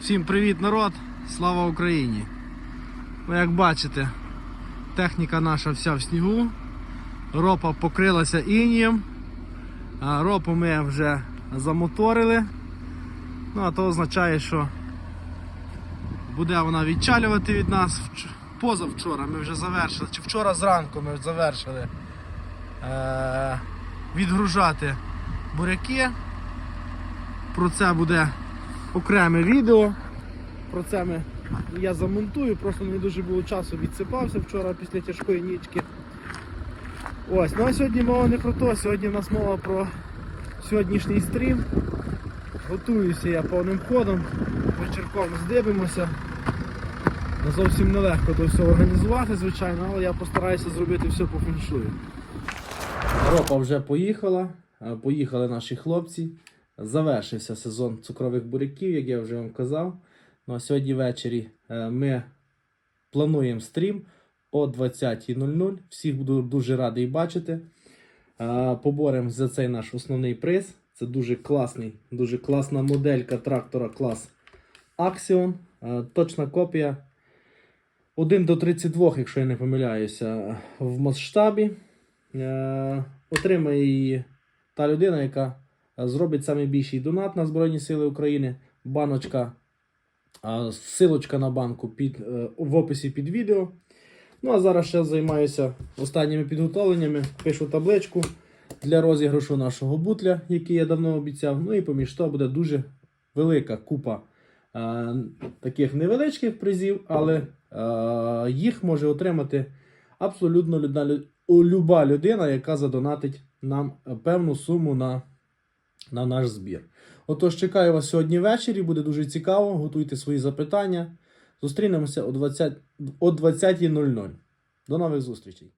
Всім привіт, народ! Слава Україні! Ну, як бачите, техніка наша вся в снігу. Ропа покрилася інієм. Ропу ми вже замоторили. Ну, а то означає, що буде вона відчалювати від нас. Позавчора ми вже завершили, чи вчора зранку ми завершили е- відгружати буряки. Про це буде окреме відео. Про це ми, я замонтую, просто не дуже було часу відсипався вчора після тяжкої нічки. Ось, ну а сьогодні мова не про то, сьогодні в нас мова про сьогоднішній стрім. Готуюся я повним ходом, вечірком здибимося. Зовсім нелегко то все організувати, звичайно, але я постараюся зробити все по феншую. Ропа вже поїхала, поїхали наші хлопці. Завершився сезон цукрових буряків, як я вже вам казав. Ну а сьогодні ввечері е, ми плануємо стрім о 20.00. Всіх буду дуже радий бачити. Е, Поборемо за цей наш основний приз. Це дуже класний, дуже класна моделька трактора клас Axion. Е, Точна копія 1 до 32, якщо я не помиляюся, в масштабі. Отримає її та людина, яка е, зробить найбільший донат на Збройні Сили України. Баночка, е, силочка на банку під, е, в описі під відео. Ну а зараз ще займаюся останніми підготовленнями. Пишу табличку для розіграшу нашого бутля, який я давно обіцяв. Ну і поміж того буде дуже велика купа е, таких невеличких призів, але е, їх може отримати абсолютно люба людина, яка задонатить нам певну суму на, на наш збір. Отож, чекаю вас сьогодні ввечері, буде дуже цікаво. Готуйте свої запитання. Зустрінемося о 20 о 20.00. До нових зустрічей!